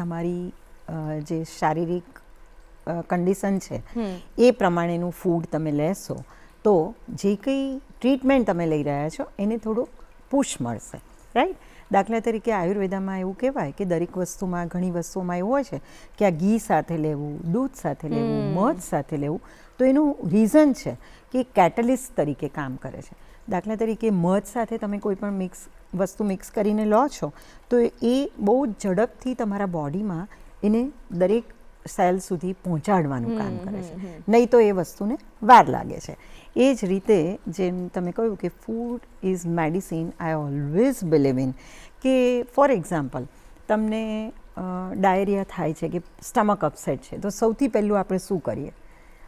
તમારી જે શારીરિક કન્ડિશન છે એ પ્રમાણેનું ફૂડ તમે લેશો તો જે કંઈ ટ્રીટમેન્ટ તમે લઈ રહ્યા છો એને થોડું પુશ મળશે. રાઈટ દાખલા તરીકે આયુર્વેદામાં એવું કહેવાય કે દરેક વસ્તુમાં ઘણી વસ્તુઓમાં એવું હોય છે કે આ ઘી સાથે લેવું દૂધ સાથે લેવું મધ સાથે લેવું તો એનું રીઝન છે કે કેટલિસ્ટ તરીકે કામ કરે છે. દાખલા તરીકે મધ સાથે તમે કોઈ પણ મિક્સ વસ્તુ મિક્સ કરીને લો છો તો એ બહુ ઝડપથી તમારા બોડીમાં એને દરેક સેલ સુધી પહોંચાડવાનું કામ કરે છે. નહીં તો એ વસ્તુને વાર લાગે છે. એ જ રીતે જેમ તમે કહ્યું કે food is medicine I always believe in કે ફોર એક્ઝામ્પલ તમને ડાયરિયા થાય છે કે સ્ટમક અપસેટ છે તો સૌથી પહેલું આપણે શું કરીએ?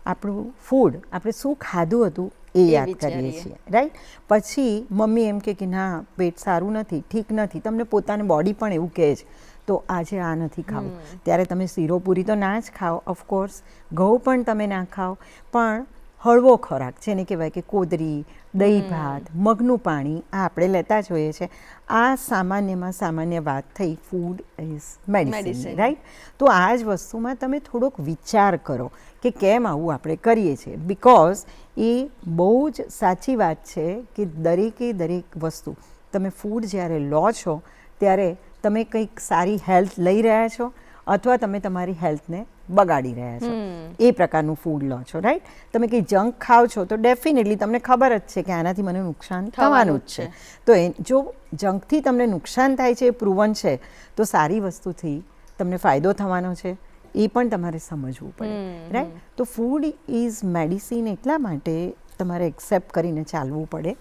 આપણું ફૂડ આપણે શું ખાધું હતું એ યાદ કરીએ છીએ રાઈટ પછી મમ્મી એમ કે ના પેટ સારું નથી ઠીક નથી તમને પોતાની બોડી પણ એવું કહે છે તો આજે આ નથી ખાવું. ત્યારે તમે શીરો પૂરી તો ના જ ખાઓ ઓફકોર્સ ઘઉં પણ તમે ના ખાઓ. પણ હળવો ખોરાક જેને કહેવાય કે કોદરી દહીં ભાત મગનું પાણી આ આપણે લેતા જ હોઈએ છીએ. આ સામાન્યમાં સામાન્ય વાત થઈ ફૂડ ઇઝ મેડિસિન રાઈટ તો આ જ વસ્તુમાં તમે થોડોક વિચાર કરો કે કેમ આવું આપણે કરીએ છીએ. બિકોઝ એ બહુ જ સાચી વાત છે કે દરેકે દરેક વસ્તુ તમે ફૂડ જ્યારે લો છો ત્યારે તમે કંઈક સારી હેલ્થ લઈ રહ્યા છો અથવા તમે તમારી હેલ્થને બગાડી રહ્યા છો. એ પ્રકારનું ફૂડ લો છો રાઈટ તમે કંઈ જંક ખાઓ છો તો ડેફિનેટલી તમને ખબર જ છે કે આનાથી મને નુકસાન થવાનું જ છે. તો એ જો જંકથી તમને નુકસાન થાય છે એ પ્રૂવન છે તો સારી વસ્તુથી તમને ફાયદો થવાનો છે. એ પણ તમારે સમજવું પડે રાઈટ તો ફૂડ ઇઝ મેડિસિન એટલા માટે તમારે એક્સેપ્ટ કરીને ચાલવું પડે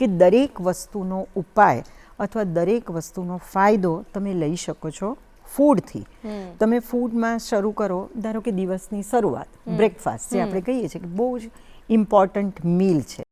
કે દરેક વસ્તુનો ઉપાય અથવા દરેક વસ્તુનો ફાયદો તમે લઈ શકો છો ફૂડથી તમે ફૂડમાં શરૂ કરો ધારો કે દિવસની શરૂઆત બ્રેકફાસ્ટ જે આપણે કહીએ છીએ કે બહુ જ ઇમ્પોર્ટન્ટ મીલ છે.